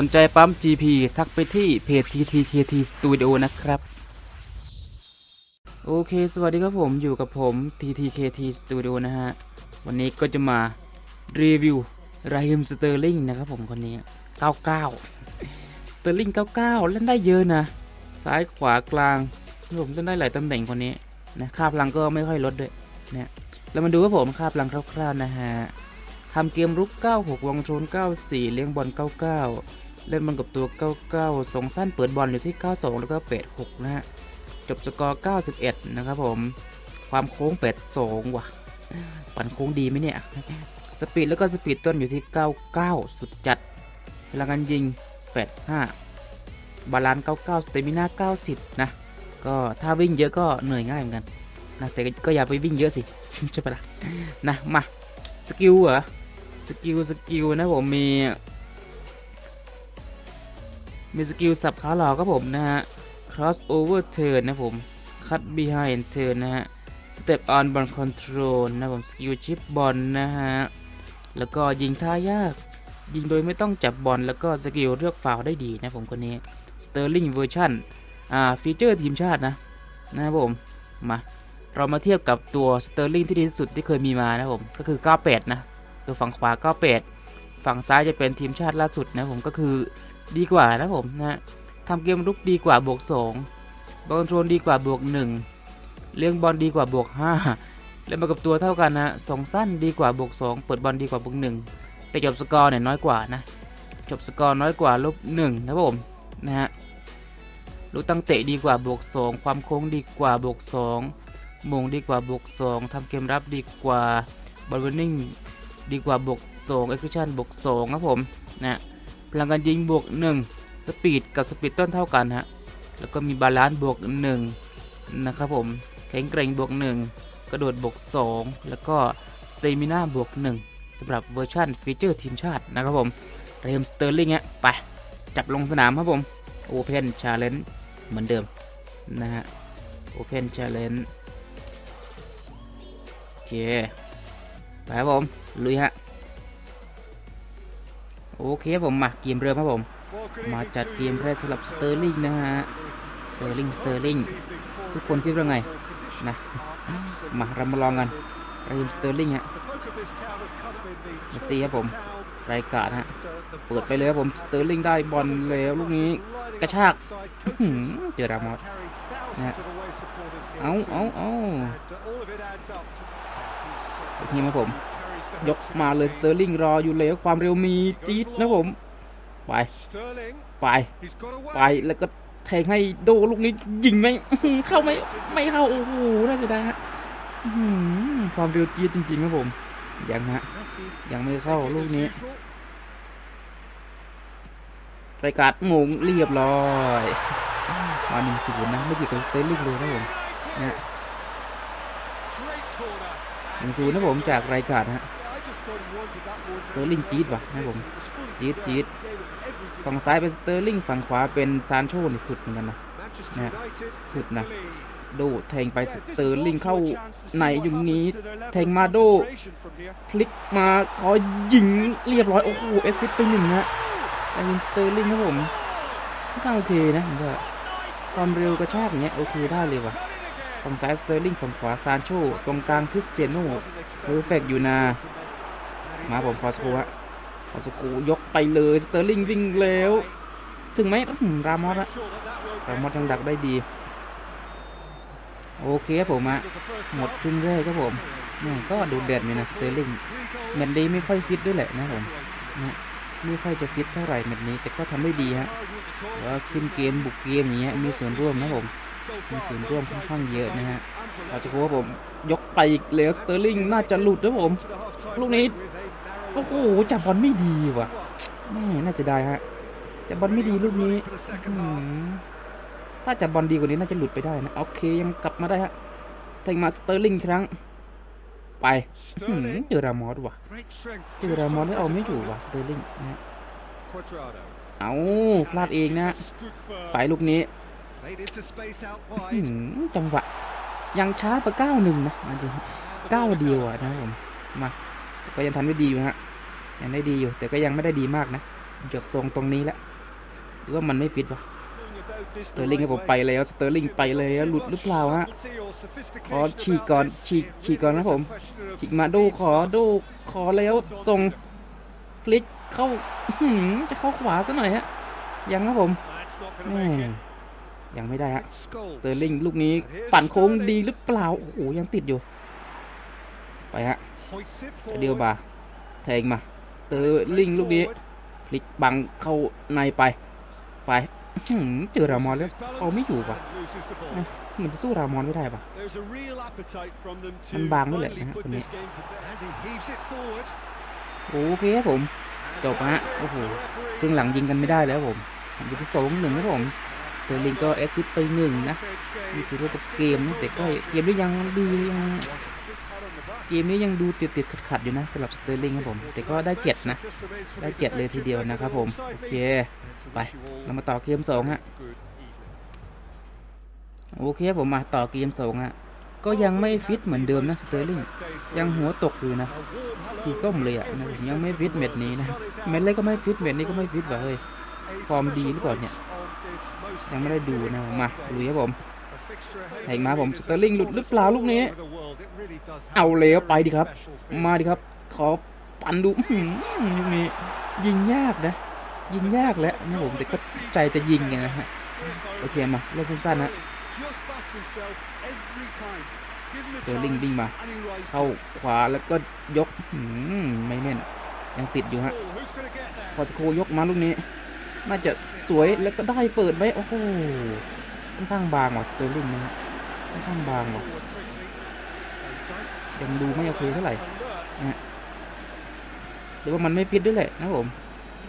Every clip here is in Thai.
สนใจปั๊ม GP ทักไปที่เพจ TTKT Studio นะครับ โอเค สวัสดีครับผมอยู่กับผม TTKT Studio นะฮะ วันนี้ก็จะมารีวิวไรฮิมสเตอร์ลิงนะครับผมคนนี้ 99 สเตอร์ลิง99 เล่นได้เยอะนะ ซ้ายขวากลางผมเล่นได้หลายตำแหน่งคนนี้นะค่าพลังก็ไม่ค่อยลดด้วยเนี่ยเรามาดูว่าผมค่าพลังคร่าวๆนะฮะทำเกมรุก 96 วงชน 94 เลี้ยงบอล 99 เล่นบอลกับตัว 99 ส่งสั้นเปิดบอลอยู่ที่ 92 แล้วก็86นะฮะ จบสกอร์ 91 นะครับผม ความโค้ง82ว่ะ ปั่นโค้งดีไหมเนี่ย สปีดแล้วก็สปีดต้นอยู่ที่ 99 สุดจัด พลังการยิง 85 บาลานซ์ 99 สเตมิน่า 90 นะ ก็ถ้าวิ่งเยอะก็เหนื่อยง่ายเหมือนกันนะแต่ก็อย่าไปวิ่งเยอะสิ ใช่ปะล่ะ นะ มา สกิลเหรอ สกิล สกิลนะผมมี มีสกิลสับขาหลอกครับผมนะฮะ cross over turn นะผม cut behind turn นะฮะ step on ball control นะผม สกิลชิปบอลนะฮะ แล้วก็ยิงท่ายาก ยิงโดยไม่ต้องจับบอลแล้วก็สกิลเลือกฟาวได้ดีนะผมคนนี้ Sterling version อ่าฟีเจอร์ทีมชาตินะนะครับผม มาเรามาเทียบกับตัว Sterling ที่ดีที่สุดที่เคยมีมานะผมก็คือ 98 นะ ตัวฝั่งขวา 98 ฝั่งซ้ายจะเป็นทีมชาติล่าสุดนะผมก็คือ ดีกว่านะผมนะทำเกมรุกดีกว่าบวก2บอลโทรลดีกว่าบวก1เลี้ยงบอลดีกว่าบวก5เล่นมากับตัวเท่ากันนะสองสั้นดีกว่าบวก2เปิดบอลดีกว่าบวก1แต่จบสกอร์เนี่ยน้อยกว่านะจบสกอร์น้อยกว่าลบ1นะผมนะฮะลูกตั้งเตะดีกว่าบวก2ความโค้งดีกว่าบวก2มงดีกว่าบวก2ทำเกมรับดีกว่าบอลวินนิ่งดีกว่าบวก2 execution บวก2ครับผมนะ พลังการยิงบวก 1 สปีดกับสปีดต้นเท่ากันฮะ แล้วก็มีบาลานซ์บวก 1 นะครับผม แข็งแกร่งบวก 1 กระโดดบวก 2 แล้วก็สเตมิน่าบวก 1สำหรับเวอร์ชันฟีเจอร์ทีมชาตินะครับผมเรมสเตอร์ลิงฮะไป จับลงสนามครับผม Open Challenge เหมือนเดิมนะฮะ Open Challenge โอเค ไปครับผม ลุยฮะ โอเคครับผมมาเกมเริ่มครับผม มาจัดเกมแรกสำหรับสเตอร์ลิงนะฮะ สเตอร์ลิงสเตอร์ลิงทุกคนคิดว่าไงนะมาเรามาลองกันเรมสเตอร์ลิงฮะมาซีครับผมรายการฮะ เปิดไปเลยครับผมสเตอร์ลิงได้บอลแล้วลูกนี้กระชากเจอรามอสนะเอาเอาเอาลูกนี้ครับผม ยกมาเลยสเตอร์ลิงรออยู่เลยความเร็วมีจี๊ดนะผม ไป ไป ไปแล้วก็แทงให้โดลูกนี้ยิงไหมอื้อหือเข้าไหมไม่เข้า โอ้โหน่าเสียดายฮะอื้อหือความเร็วจี๊ดจริงๆครับผม ยังฮะ ยังไม่เข้าลูกนี้รายการงงเรียบร้อยมาหนึ่งศูนย์นะไม่เกี่ยวกับสเตอร์ลิงเลยนะผมนะ หนึ่งศูนย์นะผมจากรายการฮะสเตอร์ลิงจี๊ดวะนะผมจี๊ดจี๊ดฝั่งซ้ายเป็นสเตอร์ลิงฝั่งขวาเป็นซานโชนี่สุดเหมือนกันนะนะสุดนะโดแทงไปสเตอร์ลิงเข้าในอยู่งนี้แทงมาโดโดพลิกมาขอยิงเรียบร้อย โอ้โหเอซิสไปหนึ่งฮะแต่เป็นสเตอร์ลิงครับผมค่อนข้างโอเคนะผมว่าความเร็วกระชากอย่างเงี้ยโอเคได้เลยว่ะ ฝั่งซ้ายสเตอร์ลิงฝั่งขวาซานโชตรงกลางคริสเตียโน่เพอร์เฟกต์อยู่นะมาผมฟอสคูฮะฟอสคูยกไปเลยสเตอร์ลิงวิ่งแล้ว ถึงไหมรามอสอะรามอสยังดักได้ดี โอเคครับผมอะหมดครึ่งแรกครับผมเนี่ยก็ดูเดือดอยู่นะสเตอร์ลิงแมตช์นี้ไม่ค่อยฟิตด้วยแหละนะผมไม่ค่อยจะฟิตเท่าไหร่แมตช์นี้แต่ก็ทำได้ดีฮะว่าขึ้นเกมบุกเกมอย่างเงี้ยมีส่วนร่วมนะผม มีส่วนร่วมค่อนข้างเยอะนะฮะอาสกูครับผมยกไปอีกแล้วสเตอร์ลิงน่าจะหลุดนะผม ลูกนี้ โอ้โหจับบอลไม่ดีว่ะแม่น่าเสียดายฮะจับบอลไม่ดีลูกนี้ ถ้าจับบอลดีกว่านี้น่าจะหลุดไปได้นะ โอเคยังกลับมาได้ฮะแทงมาสเตอร์ลิงครั้ง ไปอื้อหือเจอรามอสว่ะเจอรามอสแล้วเอาไม่อยู่ว่ะสเตอร์ลิงนะเอาพลาดเองนะ ไปลูกนี้ อื้อหือจังหวะ ยังช้ากว่าเก้าหนึ่งนะจริงเก้าเดียวอะนะครับผมมาแต่ก็ยังทันไม่ดีอยู่ฮะยังได้ดีอยู่ แต่ก็ยังไม่ได้ดีมากนะจกทรงตรงนี้แล้วหรือว่ามันไม่ฟิตวะสเตอร์ลิงให้ผมไปแล้วสเตอร์ลิงไปแล้วหลุดหรือเปล่าฮะขอฉีกก่อนฉีกฉีกก่อนนะผมฉีกมาดูขอดูขอแล้วส่งพลิกเข้าอื้อหือจะเข้าขวาซะหน่อยฮะยังครับผมแม่ ยังไม่ได้ฮะสเตอร์ลิงลูกนี้ปั่นโค้งดีหรือเปล่า โอ้โห ยังติดอยู่ ไปฮะเดียวบาแทงมาสเตอร์ลิงลูกนี้ พลิกบังเข้าในไป ไปอื้อหือเจอรามอนแล้วเอาไม่อยู่ปะเหมือนจะสู้รามอนไม่ได้ปะมันบางด้วยแหละนะฮะคนนี้โอเคครับผม จบฮะโอ้โหครึ่งหลังยิงกันไม่ได้แล้วผมอยู่ที่สองหนึ่งครับผมส เตอร์ลิงก็แอสซิสต์ไปหนึ่งนะมีส่วนร่วมกับเกมนะแต่ก็เกมนี้ยังดียังเกมนี้ยังดูติดติดขัดขัดๆอยู่นะสำหรับสเตอร์ลิงครับผม แต่ก็ได้เจ็ดนะ ได้เจ็ดเลยทีเดียวนะครับผม โอเค ไป เรามาต่อเกมสองฮะ โอเคผมมาต่อเกมสองฮะ ก็ยังไม่ฟิตเหมือนเดิมนะสเตอร์ลิง ยังหัวตกอยู่นะ สีส้มเลยอะนะยังไม่ฟิตเม็ดนี้นะ เม็ดเล็กก็ไม่ฟิตเม็ดนี้ก็ไม่ฟิตว่ะเฮ้ย ฟอร์มดีหรือเปล่าเนี่ย ยังไม่ได้ดูนะมาลุยครับผมแทงมาผมสเตอร์ลิงหลุดหรือเปล่าลูกนี้ เอาแล้วไปดิครับ มาดิครับ ขอปั่นดูอื้อหือลูกนี้ยิงยากนะ ยิงยากแหล้วนะผมแต่ก็ใจจะยิงไงนะฮะโอเคมาเล่นสั้นๆนะเดอร์ลิงวิ่งมา เข้าขวาแล้วก็ยกอื้อหือไม่แม่นยังติดอยู่ฮะพอสโคยกมาลูกนี้ น่าจะสวยแล้วก็ได้เปิดไว้โอ้โหค่อนข้างบางว่ะสเตอร์ลิงนะฮะค่อนข้างบางว่ะยังดูไม่โอเคเท่าไหร่นะฮะหรือว่ามันไม่ฟิตด้วยแหละนะผม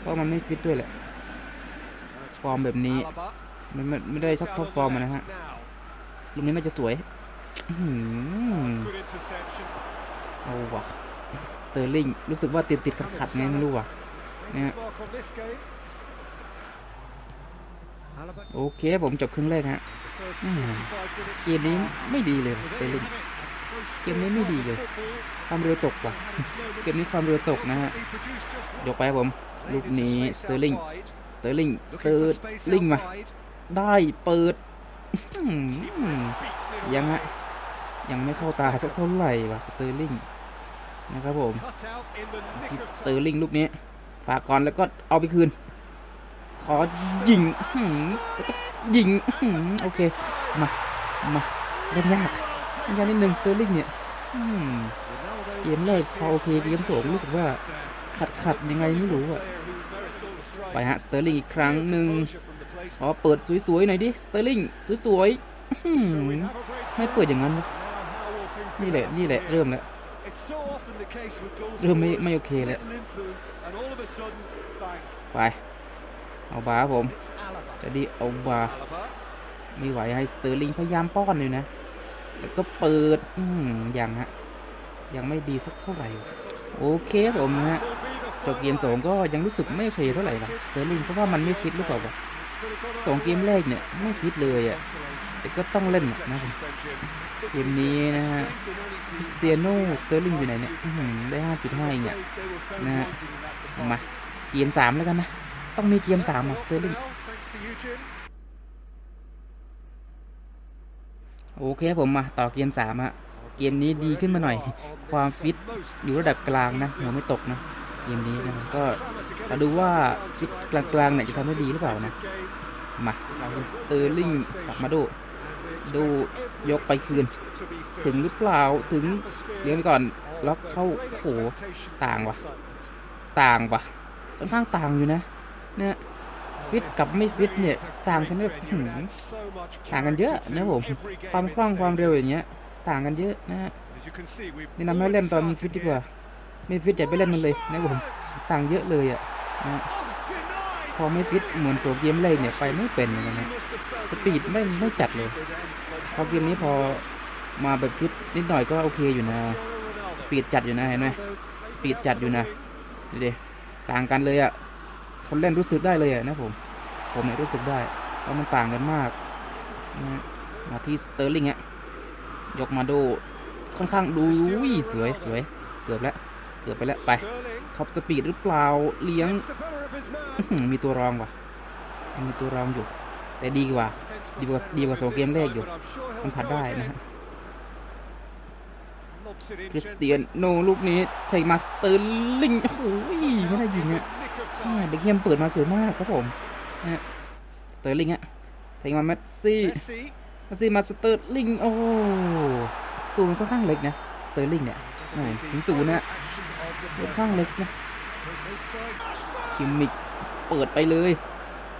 เพราะมันไม่ฟิตด้วยแหละฟอร์มแบบนี้มันไม่ไม่ได้ท็อปท็อปฟอร์มนะฮะลูกนี้น่าจะสวยอื้อหือเอาว่ะสเตอร์ลิงรู้สึกว่าติดติดขัดขัดๆไงไม่รู้ว่ะนะฮะ โอเคผมจบครึ่งแรกฮะอืมเกมนี้ไม่ดีเลยสเตอร์ลิงเกมนี้ไม่ดีเลย ความเร็วตกว่ะ เกมนี้ความเร็วตกนะฮะ ยกไปครับผม ลูกนี้สเตอร์ลิง สเตอร์ลิง สเตอร์ลิงมา ได้เปิดอื้อหือยังฮะ ยังไม่เข้าตาสักเท่าไหร่ว่ะสเตอร์ลิงนะครับผมที่สเตอร์ลิงลูกนี้ ฝากก่อนแล้วก็เอาไปคืนข อยิงอื้อหือแล้วก็ยิงอื้อหือโอเค มา มาเล่นยากเล่นยากนิดนึงสเตอร์ลิงเนี่ยอืมเกมแรกพอโอเคเกมสองรู้สึกว่าขัดขัดๆยังไงไม่รู้อะไปฮะสเตอร์ลิงอีกครั้งหนึ่งขอเปิดสวยๆหน่อยดิสเตอร์ลิงสวยๆอื้อหือไม่เปิดอย่างนั้นวะนี่แหละนี่แหละเริ่มแล้วเริ่มไม่ไม่โอเคแล้วไป เอาบาผมจะดีเอาบาไม่ไหวให้สเตอร์ลิงพยายามป้อนอยู่นะ แล้วก็เปิดอืมยังฮะ ยังไม่ดีสักเท่าไหร่ โอเคครับผมนะฮะจบเกมสองก็ยังรู้สึกไม่โอเคเท่าไหร่ละสเตอร์ลิงเพราะว่ามันไม่ฟิตหรือเปล่าวะสองเกมแรกเนี่ยไม่ฟิตเลยอะ่ะแต่ก็ต้องเล่นอะนะเกมนี้นะฮะคริสเตียโนสเตอร์ลิงอยู่ไหนเนี่ยได้ห้าจุดห้าเองเนี่ยนะฮะมาเกมสามแล้วกันนะ ต้องมีเกมสามอะสเตอร์ลิงโอเคครับผมมาต่อเกมสามฮะเกมนี้ดีขึ้นมาหน่อย ความฟิตอยู่ระดับกลางนะหัวไม่ตกนะเกมนี้นะก็มาดูว่าฟิตกลางๆเนี่ยจะทำได้ดีหรือเปล่านะมาเอาสเตอร์ลิงกลับมาดูดูยกไปคืน ถึงหรือเปล่าถึงเลี้ยงไปก่อนล็อกเข้าโขต่างว่ะต่างว่ะค่อนข้างต่างอยู่นะเนี่ยฟิตกับไม่ฟิตเนี่ยต่างกันแบบต่างกันเยอะนะผมความคล่องความเร็วอย่างเงี้ยต่างกันเยอะนะฮะนี่นำให้เล่นตอนฟิตดีกว่า ไม่ฟิตอย่าไปเล่นมันเลยนะผมต่างเยอะเลยอะนะพอไม่ฟิตเหมือนโจเกมแรกเนี่ยไปไม่เป็นเหมือนกันนะสปีดไม่ไม่จัดเลยพอเกมนี้พอมาแบบฟิตนิดหน่อยก็โอเคอยู่นะสปีดจัดอยู่นะเห็นไหมสปีดจัดอยู่นะดูดิต่างกันเลยอะ คนเล่นรู้สึกได้เลยนะผมผมเนี่ยรู้สึกได้ว่ามันต่างกันมากนะมาที่สเตอร์ลิงอะยกมาดูค่อนข้างดูอุ้ยสวยสวยเกือบแล้วเกือบไปแล้วไปท็อปสปีดหรือเปล่าเลี้ยงมีตัวรองว่ะมีตัวรองอยู่ แต่ดีกว่าดีกว่าดีกว่า the สองเกมแรกอยู่สัมผัสได้นะฮะคริสเตียนโนลูกนี้ใช้มาสเตอร์ลิงโอ้โหไม่ได้ยิงอะ Nick of อ่า time. เบคแฮมเปิดมาสวยมากครับผมนะฮะสเตอร์ลิงอะใช้มาแมสซี่ Messi. แมสซี่มาสเตอร์ลิงโอ้โหตัวมันค่อนข้างเล็กนะสเตอร์ลิงเนี่ยอ่าถึงศูนย์นะ Action of the ค่อน first ข้างเล็กนะ mid-side. คิมมิกเปิดไปเลย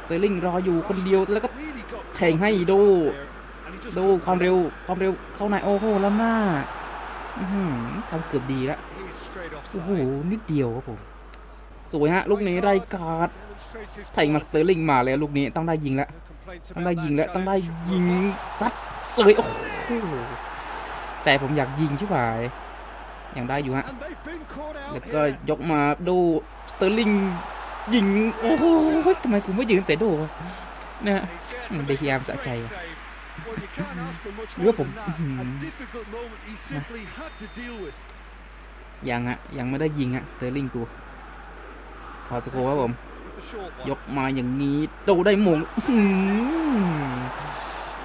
สเตอร์ลิงรออยู่คนเดียวแล้วก็ Really got แทงให้ confidence โด out there, and he just ดู couldn't ความ find เร็ว it. ความเร็วเข้าในโอ้โหแล้วหน้าอื้อหือทำเกือบดีแล้ว He's straight โอ้โห offside. นิดเดียวครับผม สวยฮะ ลูกนี้ไรกาดไทยมาสเตอร์ลิงมาแล้วลูกนี้ต้องได้ยิงแล้วต้องได้ยิงแล้วต้องได้ยิงซัดเสยโอ้โหใจผมอยากยิงชิบหายยังได้อยู่ฮะแล้วก็ยกมาดูสเตอร์ลิงยิงโอ้โหทำไมกูไม่ยืนแต่ดูนะเดียามสะใจหรือว่าผมยังฮะยังไม่ได้ยิงฮะสเตอร์ลิงกู พอสโครครับผม With the short one. ยกมาอย่างนี้โดได้หมงอื้อหือ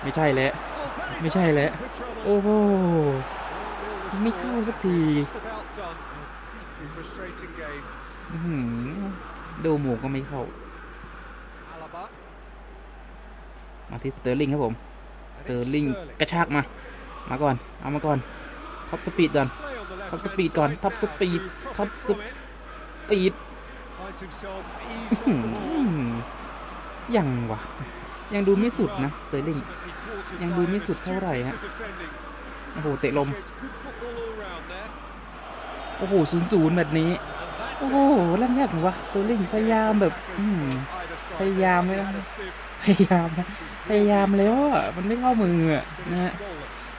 ไม่ใช่แล้ว Oh, that is ไม่ใช่แล้ว asking for trouble. โอ้โห Oh, the ไม่ score เข้าสักที just about done. A deeply frustrating game. อื้อหือโดหมงก็ไม่เข้า Alaba. มาที่สเตอร์ลิงครับผมส And เตอ it's ร์ลิง Sterling. กระชากมา มาก่อน เอามาก่อน ท็อปสปีดก่อน Play on the left Top hand speed ก่อน side top now speed to profit top from it. ปีด Finds himself อื้ eased อ off หื the ball. อ ยังวะยังดูไม่สุดนะสเตอร์ลิง Ultimately thwarted ยัง by ดู an ไม่สุด astute เท่าไหร่ piece ฮะ of defending. โอ้โหเตะลม Sheds good football all round there. โอ้โหศูนย์ศูนย์แบบนี้ And that's โอ้ it. โหเล่นยากเหมือนวะสเตอร์ลิงพยายามแบบอื้อหือ Either side พยายามเลย they นะ had a sniff. พยายามนะพยายามแล้วอะมันไม่เข้ามืออะนะ Finished ฮะ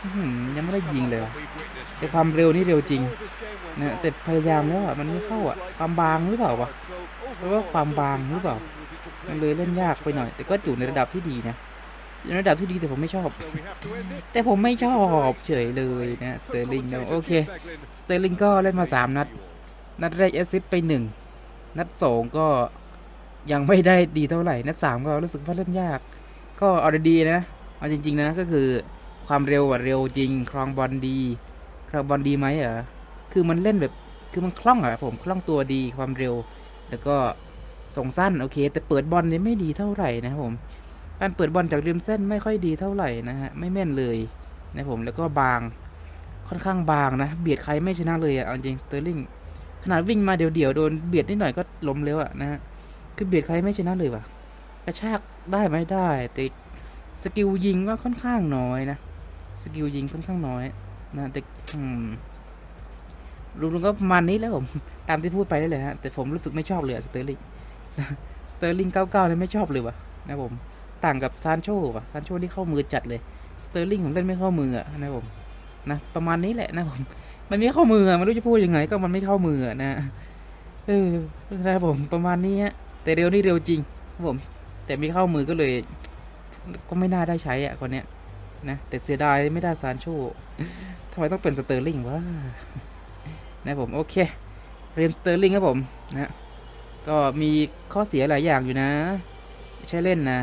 goalless. อื้อหือยังไม่ได้ยิงเลย Somewhat ว่ะ what we've witnessed แต่ความเร็วนี่เร็วจริง before this game went นะ on. แต่พยายามแล้วอะมันไม่เข้าอะความบางหรือเปล่าวะ So เพราะว่า overall, ความ I don't บาง think หรือเปล่า anyone will be มัน complaining เลยเล่น too ยาก much ไปหน่อย about แต่ก็อยู่ในระดับที่ดีนะอยู่ในระดับที่ดีแต่ผมไม่ชอบ So we have to end it. แต่ผมไม่ชอบเฉยเลยนะสเตอร์ลิงนะโอเคสเตอร์ลิงก็เล่นมา 3 นัด นัดแรกแอสซิสต์ไป 1 นัด 2 ก็ยังไม่ได้ดีเท่าไหร่ นัด 3 ก็รู้สึกว่าเล่นยาก ก็เอาดีๆนะ เอาจริง ๆ นะก็คือ ความเร็วอะเร็วจริง ครองบอลดีครองบอลดีไหมเหรอคือมันเล่นแบบคือมันคล่องอะผมคล่องตัวดีความเร็ว แล้วก็ส่งสั้นโอเค แต่เปิดบอลเนี่ยไม่ดีเท่าไหร่นะผมการเปิดบอลจากริมเส้นไม่ค่อยดีเท่าไหร่นะฮะไม่แม่นเลยนะผมแล้วก็บางค่อนข้างบางนะ เบียดใครไม่ชนะเลยอะเอาจริงสเตอร์ลิงขนาดวิ่งมาเดี่ยวๆโดนเบียดนิดหน่อยก็ล้มแล้วอะนะฮะคือเบียดใครไม่ชนะเลยว่ะกระชากได้ไหมได้แต่สกิลยิงก็ค่อนข้างน้อยนะ สกิลยิงค่อนข้างน้อยนะแต่รวมๆก็ประมาณนี้แล้วผมตามที่พูดไปได้เลยฮะแต่ผมรู้สึกไม่ชอบเลยสเตอร์ลิงสเตอร์ลิงเก้าเก้าเนี่ยไม่ชอบเลยวะนะผมต่างกับซานโชวะซานโชที่เข้ามือจัดเลยสเตอร์ลิงผมเล่นไม่เข้ามืออะนะผมนะประมาณนี้แหละนะผมมันไม่เข้ามืออะไม่รู้จะพูดยังไง ก็มันไม่เข้ามือนะเออนะครับผมประมาณนี้ฮะแต่เร็วนี่เร็วจริงครับผม แต่ไม่เข้ามือก็เลย ก็ไม่น่าได้ใช้อะคนเนี้ย นะ แต่เสียดายไม่ได้ซานโชทำไมต้องเป็นสเตอร์ลิงวะนะผม โอเค เรียมสเตอร์ลิงครับผมนะก็มีข้อเสียหลายอย่างอยู่นะ ใช่เล่นนะ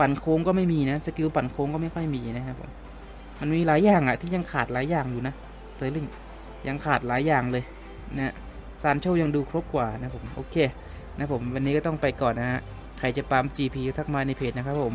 ปั่นโค้งก็ไม่มีนะ สกิลปั่นโค้งก็ไม่ค่อยมีนะครับผม มันมีหลายอย่างอะที่ยังขาดหลายอย่างอยู่นะสเตอร์ลิงยังขาดหลายอย่างเลยนะซานโชยังดูครบกว่านะผม โอเค นะผม วันนี้ก็ต้องไปก่อนนะฮะ ใครจะปาม GP ทักมาในเพจนะครับผม